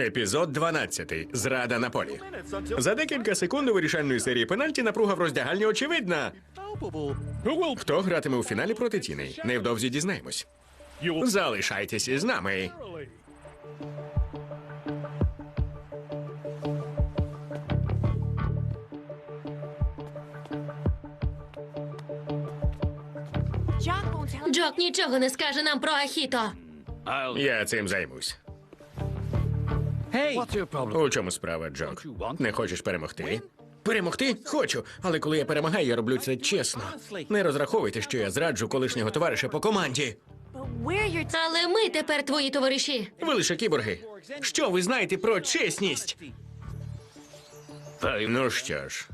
Епізод 12. Зрада на полі. За декілька секунд у вирішальної серії пенальті напруга в роздягальні очевидна. Хто гратиме у фіналі проти тіней? Невдовзі дізнаємось. Залишайтесь із нами. Джок нічого не скаже нам про Ахіто. Я цим займусь. У чому справа, Джок? Не хочеш перемогти? Перемогти? Хочу, але коли я перемагаю, я роблю це чесно. Не розраховуйте, що я зраджу колишнього товариша по команді. Але ми тепер твої товариші. Ви лише кіборги. Що ви знаєте про чесність? Ну що ж,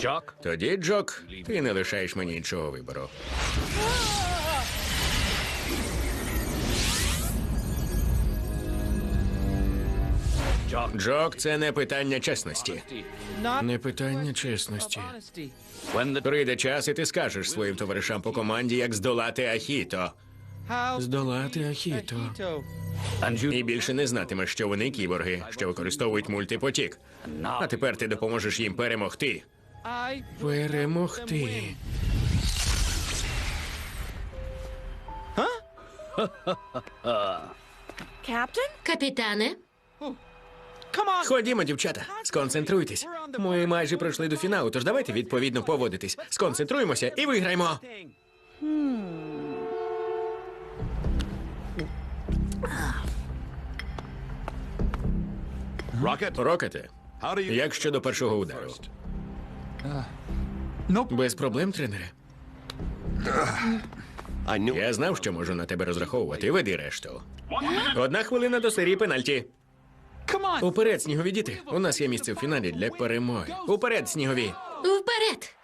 Jock? тоді, Джок, ти не лишаєш мені іншого вибору. Джок, це не питання чесності. Не питання чесності. Прийде час, і ти скажеш своїм товаришам по команді, як здолати Ахіто. Здолати Ахіто. І більше не знатимеш, що вони кіборги, що використовують мультипотік. А тепер ти допоможеш їм перемогти. Перемогти. Капітане. Ходімо, дівчата, сконцентруйтесь. Ми майже пройшли до фіналу, тож давайте відповідно поводитись. Сконцентруємося і виграємо. Рокете, як щодо першого удару? Без проблем, тренере. Я знав, що можу на тебе розраховувати. Веди решту. Одна хвилина до серії пенальті. Уперед, снігові діти. У нас є місце в фіналі для перемоги. Уперед, снігові. вперед!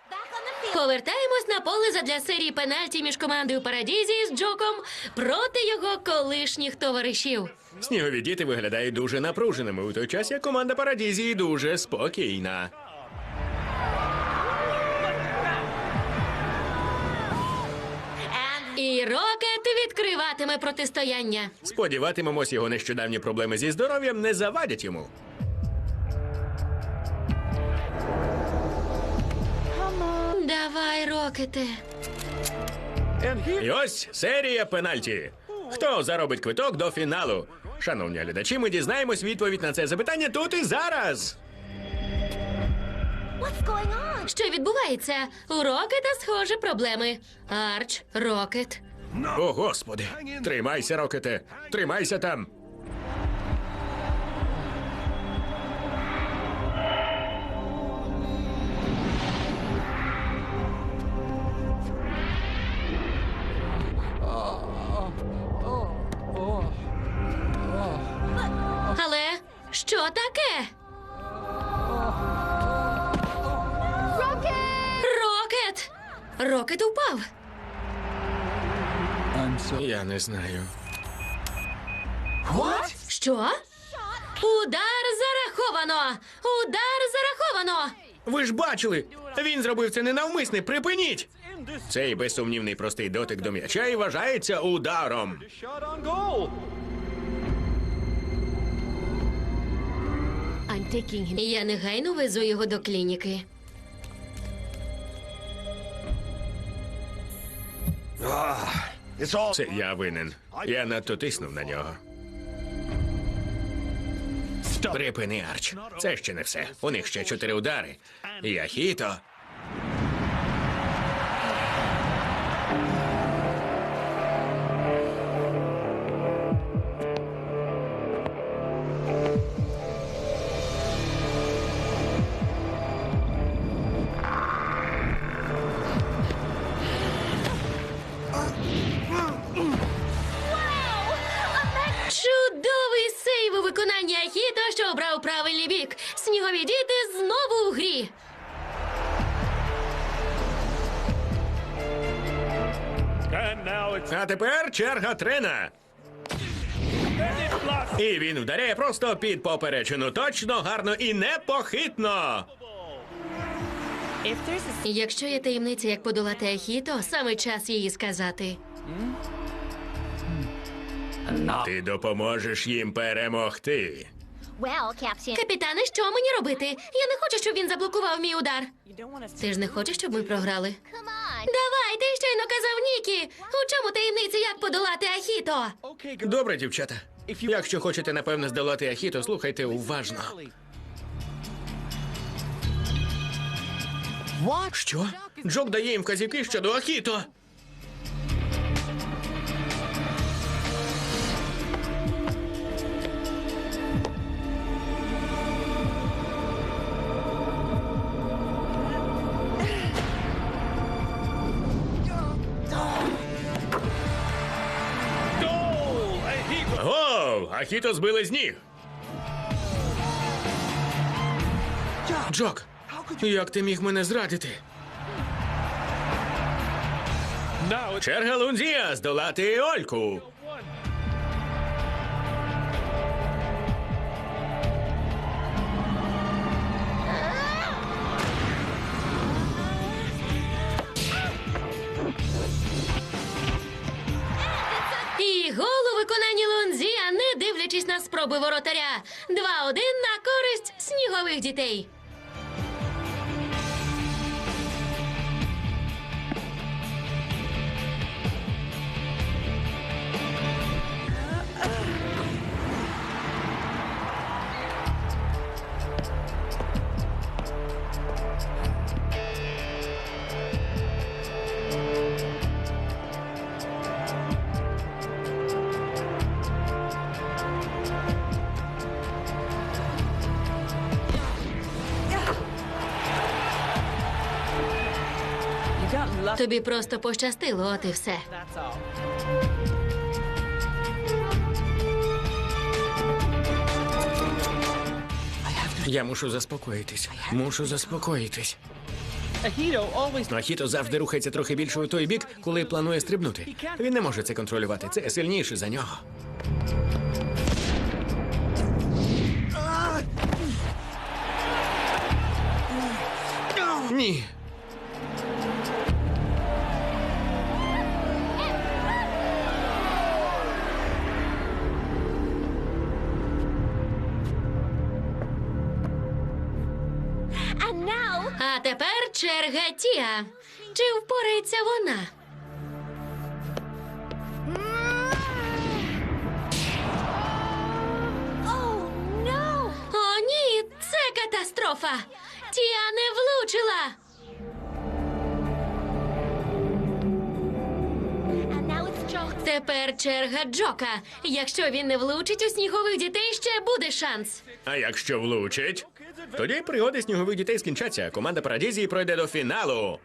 Повертаємось на поле задля серії пенальті між командою Парадізі з Джоком проти його колишніх товаришів. Снігові діти виглядають дуже напруженими у той час, як команда Парадізії дуже спокійна. І Рокет відкриватиме протистояння. Сподіватимемось, його нещодавні проблеми зі здоров'ям не завадять йому. Давай, Рокете. І ось серія пенальті. Хто заробить квиток до фіналу? Шановні глядачі, ми дізнаємось відповідь на це запитання тут і зараз. Що відбувається? У Рокета, схоже, проблеми. Арч, Рокет. О, господи! Тримайся, Рокете! Тримайся там! Рокет! Упав. Я не знаю. Що? Удар зараховано! Удар зараховано! Ви ж бачили! Він зробив це ненавмисне. Припиніть! Цей безсумнівний простий дотик до м'яча і вважається ударом. Я негайно везу його до клініки. Це я винен. Я надто тиснув на нього. Припини, Арч. Це ще не все. У них ще чотири удари. Яхіто. А тепер черга трена. І він вдаряє просто під поперечину. Точно, гарно і непохитно. Якщо є таємниця, як подолати Ахіто, саме час її сказати. Ти допоможеш їм перемогти. Капітане, що мені робити? Я не хочу, щоб він заблокував мій удар. Ти ж не хочеш, щоб ми програли? Давай, ти щойно казав Нікі. У чому таємниця, як подолати Ахіто? Добре, дівчата. Якщо хочете, напевне, здолати Ахіто, слухайте уважно. Що? Джок дає їм вказівки щодо Ахіто. Гол! Ахіто збили з ніг. Джок, як ти міг мене зрадити? Черга Лунзія здолати Ольку. Спроби воротаря. 2-1 на користь снігових дітей. Тобі просто пощастило, от і все. Я мушу заспокоїтись. Мушу заспокоїтись. Ахіто завжди рухається трохи більше у той бік, коли планує стрибнути. Він не може це контролювати. Це сильніше за нього. Ні. Черга Тіа. Чи впорається вона? О, ні, це катастрофа. Тіа не влучила. Тепер черга Джока. Якщо він не влучить у снігових дітей, ще буде шанс. А якщо влучить, тоді пригоди снігових дітей скінчаться. Команда Парадізії пройде до фіналу.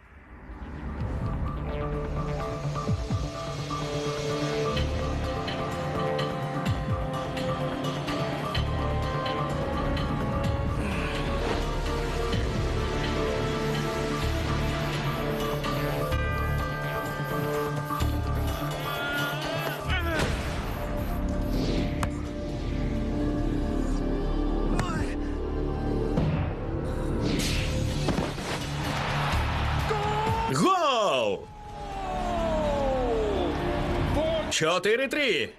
4-3.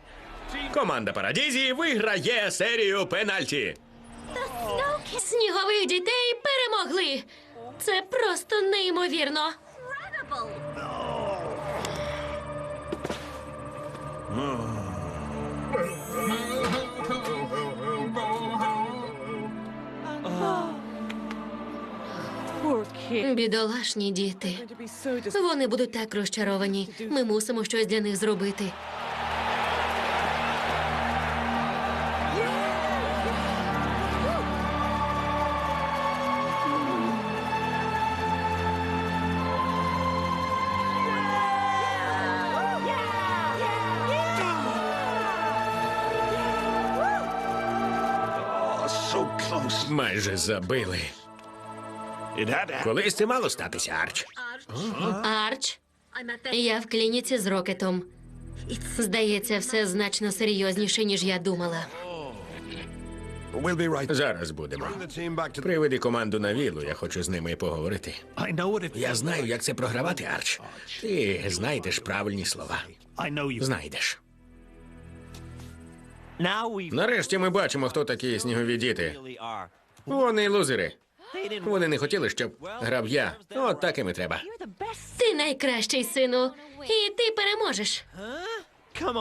Команда Парадізії виграє серію пенальті. Снігових дітей перемогли. Це просто неймовірно. Poor Бідолашні діти. Вони будуть так розчаровані. Ми мусимо щось для них зробити. Майже забили. Колись це мало статися, Арч. Арч, я в клініці з Рокетом. Здається, все значно серйозніше, ніж я думала. Зараз будемо. Приведи команду на вілу, я хочу з ними поговорити. Я знаю, як це програвати, Арч. Ти знайдеш правильні слова. Знайдеш. Нарешті ми бачимо, хто такі снігові діти. Вони лузери. Вони не хотіли, щоб грав я. От так і треба. The best. Ти найкращий сину, і ти переможеш.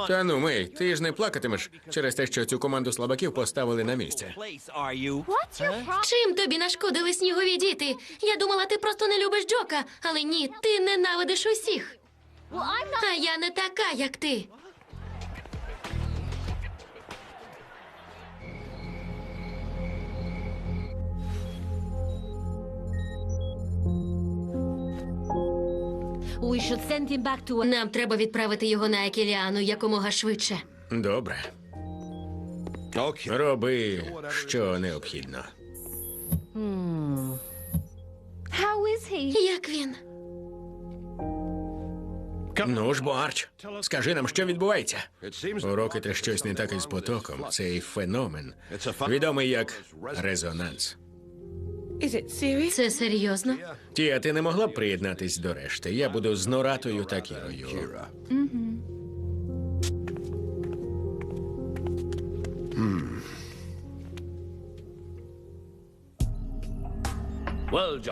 Та ну, Мей, ти ж не плакатимеш через те, що цю команду слабаків поставили на місце. Чим тобі нашкодили снігові діти? Я думала, ти просто не любиш Джока, але ні, ти ненавидиш усіх. А я не така, як ти. We should send him back to. Нам треба відправити його на Екіліану якомога швидше. Добре, роби, що необхідно. How is he? Як він? Ну ж, бо, Арч, скажи нам, що відбувається. Уроки та щось не так із потоком. Цей феномен відомий як резонанс. Is it serious? Це серйозно? Тія, ти не могла б приєднатись до решти. Я буду з Норатою та Кірою.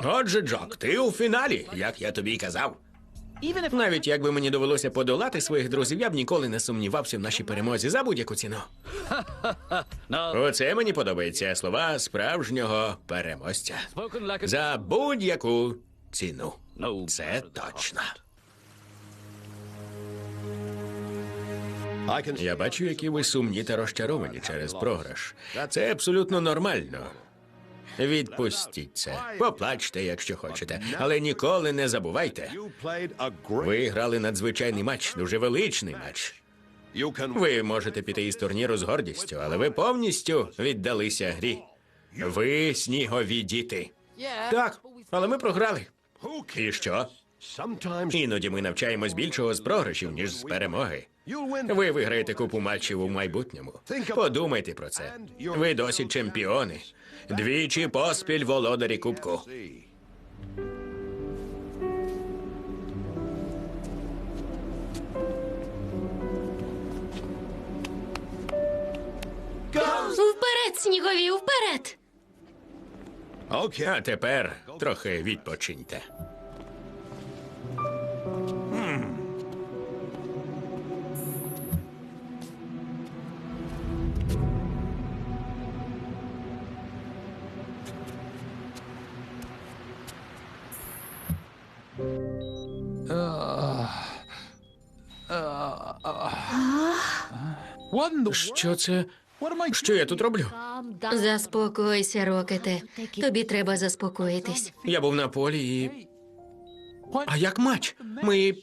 Отже, Джок, ти у фіналі, як я тобі й казав. Навіть якби мені довелося подолати своїх друзів, я б ніколи не сумнівався в нашій перемозі за будь-яку ціну. Оце мені подобається слова справжнього переможця. За будь-яку ціну. Це точно. Я бачу, які ви сумні та розчаровані через програш. Це абсолютно нормально. Відпустіть це. Поплачте, якщо хочете, але ніколи не забувайте. Ви грали надзвичайний матч, дуже величний матч. Ви можете піти із турніру з гордістю, але ви повністю віддалися грі. Ви снігові діти. Так, але ми програли. І що? Іноді ми навчаємось більшого з програшів, ніж з перемоги. Ви виграєте купу матчів у майбутньому. Подумайте про це. Ви досі чемпіони. Двічі поспіль володарі кубку. Вперед, снігові, вперед! Окей, А тепер трохи відпочиньте. Що це? Що я тут роблю? Заспокойся, Рокете. Тобі треба заспокоїтись. Я був на полі і. А як матч? Ми.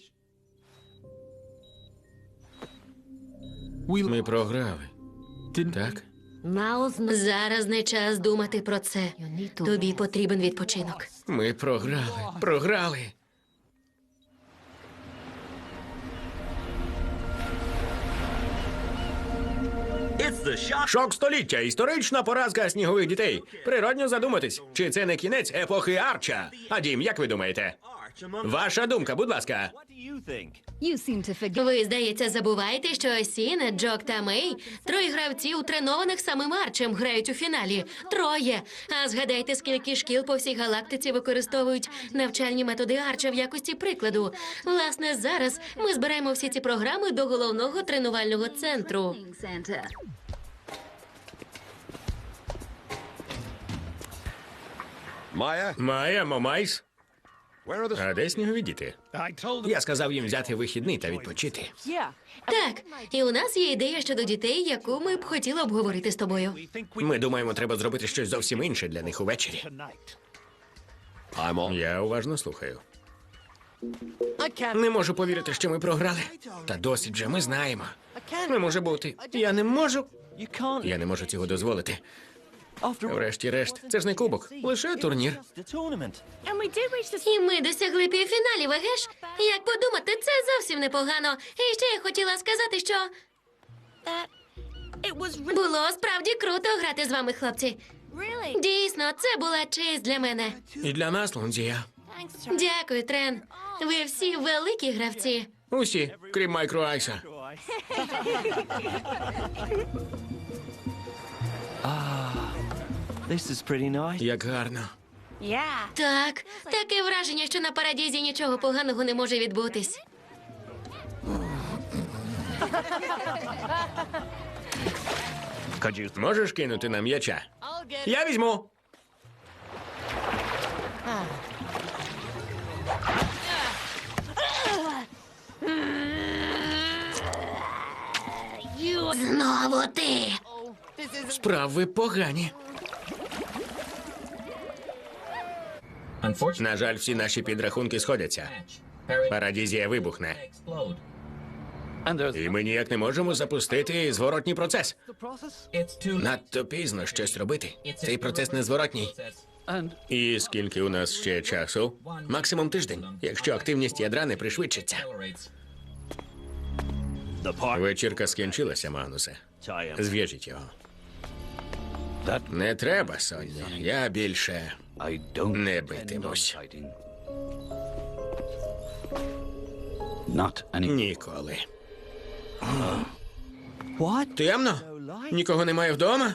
Ми програли. Так? Зараз не час думати про це. Тобі потрібен відпочинок. Ми програли. Програли. Шок століття. Історична поразка снігових дітей. Природньо задуматись, чи це не кінець епохи Арча. А дім, як ви думаєте? Ваша думка, будь ласка. Ви, здається, забуваєте, що Сіне, Джок та Мей троє гравців, тренованих самим Арчем, грають у фіналі. Троє. А згадайте, скільки шкіл по всій галактиці використовують навчальні методи Арча в якості прикладу. Власне, зараз ми збираємо всі ці програми до головного тренувального центру. Maya, Майя, Момайс. Where. А де снігові діти? Я сказав їм взяти вихідний та відпочити. Так, і у нас є ідея щодо дітей, яку ми б хотіли обговорити з тобою. Ми думаємо, треба зробити щось зовсім інше для них увечері. Я уважно слухаю. I. Не можу повірити, що ми програли. Та досить же, ми знаємо. Не може бути. Я не можу. Я не можу цього дозволити. Врешті-решт, це ж не кубок, лише турнір. І ми досягли півфіналів, еге ж? Як подумати, це зовсім непогано. І ще я хотіла сказати, що було справді круто грати з вами, хлопці. Дійсно, це була честь для мене. І для нас, Лондія. Дякую, Трен. Ви всі великі гравці. Усі, крім Майкро Айса. Nice. Як гарно. Так, таке враження, що на парадізі нічого поганого не може відбутись. Можеш кинути нам м'яча? Я візьму. Знову ти. Справи погані. На жаль, всі наші підрахунки сходяться. Парадізія вибухне. І ми ніяк не можемо запустити зворотній процес. Надто пізно щось робити. Цей процес незворотній. І скільки у нас ще часу? Максимум тиждень, якщо активність ядра не пришвидшиться. Вечірка скінчилася, Магнусе. Зв'яжіть його. Не треба, Соня. Я більше не битимусь. Ніколи. Темно? Нікого немає вдома?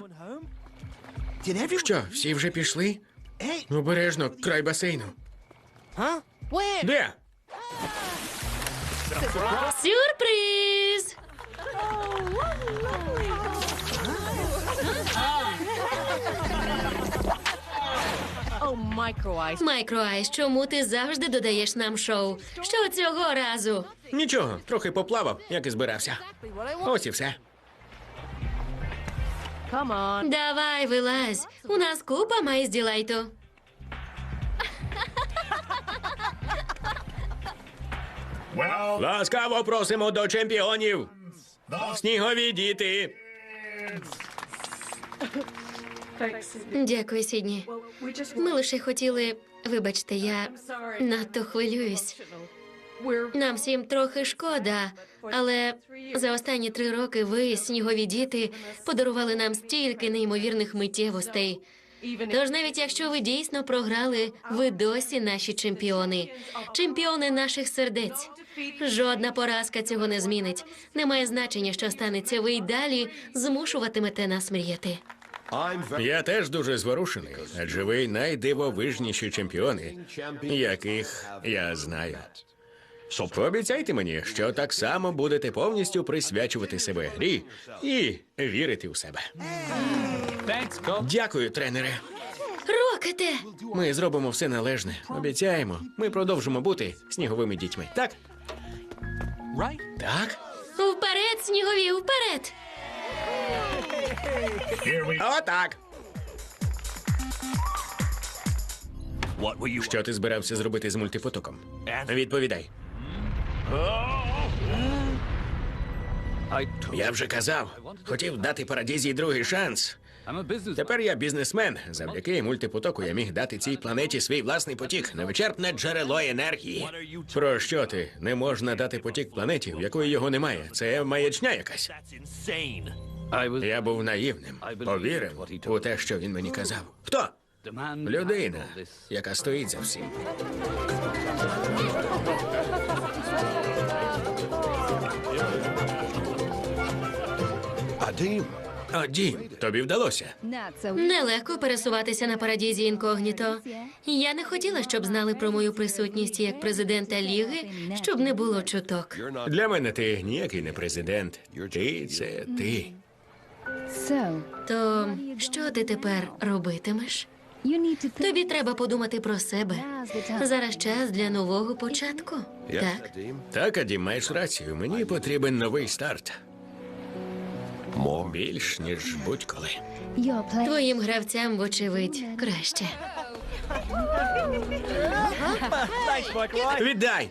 Що, всі вже пішли? Обережно, край басейну. Де? Сюрприз! Майкроайс, чому ти завжди додаєш нам шоу? Що цього разу? Нічого, трохи поплавав, як і збирався. Ось і все. Come on. Давай, вилазь. У нас купа майз ділайту. Ласкаво просимо до чемпіонів. Снігові діти. Дякую, Сідні. Ми лише хотіли. Вибачте, я надто хвилююсь. Нам всім трохи шкода, але за останні три роки ви, снігові діти, подарували нам стільки неймовірних миттєвостей. Тож навіть якщо ви дійсно програли, ви досі наші чемпіони, чемпіони наших сердець. Жодна поразка цього не змінить. Немає значення, що станеться. Ви й далі змушуватимете нас мріяти. Я теж дуже зворушений, адже ви найдивовижніші чемпіони, яких я знаю. Пообіцяйте мені, що так само будете повністю присвячувати себе грі і вірити у себе. Дякую, тренере. Рокете! Ми зробимо все належне. Обіцяємо. Ми продовжимо бути сніговими дітьми. Так? Так? Вперед, снігові, вперед! Отак. Що ти збирався зробити з мультипотоком? Відповідай. Я вже казав, хотів дати парадізії другий шанс. Тепер я бізнесмен. Завдяки мультипотоку я міг дати цій планеті свій власний потік, невичерпне джерело енергії. Про що ти? Не можна дати потік планеті, в якої його немає. Це маячня якась. Я був наївним. Повірив у те, що він мені казав. Хто? Людина, яка стоїть за всім. Adim. О, Дім, тобі вдалося. Нелегко пересуватися на парадізі інкогніто. Я не хотіла, щоб знали про мою присутність як президента ліги, щоб не було чуток. Для мене ти ніякий не президент. Ти це ти. То що ти тепер робитимеш? Тобі треба подумати про себе. Зараз час для нового початку. Так. Так, Адім, маєш рацію. Мені потрібен новий старт. More. Більш ніж будь-коли. Твоїм гравцям, вочевидь, краще. Віддай!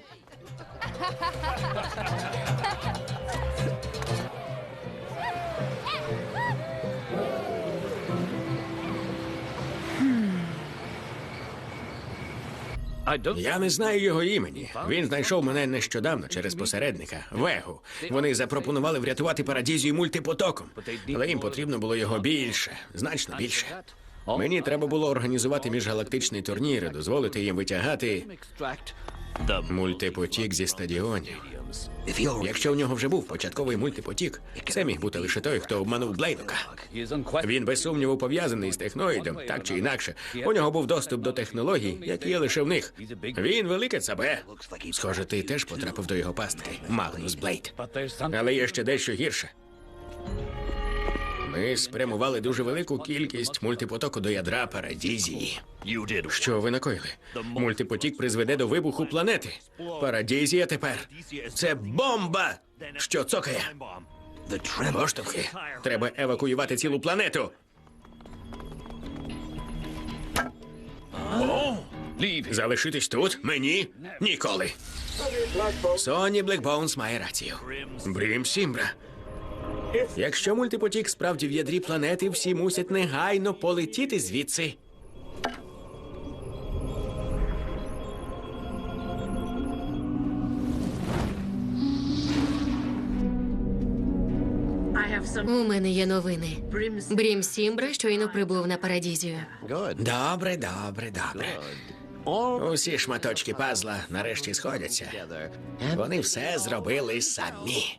Я не знаю його імені. Він знайшов мене нещодавно через посередника Вегу. Вони запропонували врятувати парадізію мультипотоком, але їм потрібно було його більше, значно більше. Мені треба було організувати міжгалактичний турнір, і дозволити їм витягати Мультипотік зі стадіонів. Якщо в нього вже був початковий мультипотік, це міг бути лише той, хто обманув Блейдока. Він без сумніву пов'язаний з техноїдом, так чи інакше. У нього був доступ до технологій, які є лише в них. Він велике себе. Схоже, ти теж потрапив до його пастки. Магнус Блейд. Але є ще дещо гірше. Ми спрямували дуже велику кількість мультипотоку до ядра Парадізії. Що ви накоїли? Мультипотік призведе до вибуху планети. Парадізія тепер це бомба, що цокає. Поштовхи. Треба евакуювати цілу планету. Залишитись тут? Мені? Ніколи. Соні Блекбоунс має рацію. Брім Сімбра. Якщо мультипотік справді в ядрі планети, всі мусять негайно полетіти звідси. У мене є новини. Брім Сімбра щойно прибув на Парадізію. Добре, добре, добре. Усі шматочки пазла нарешті сходяться. Вони все зробили самі.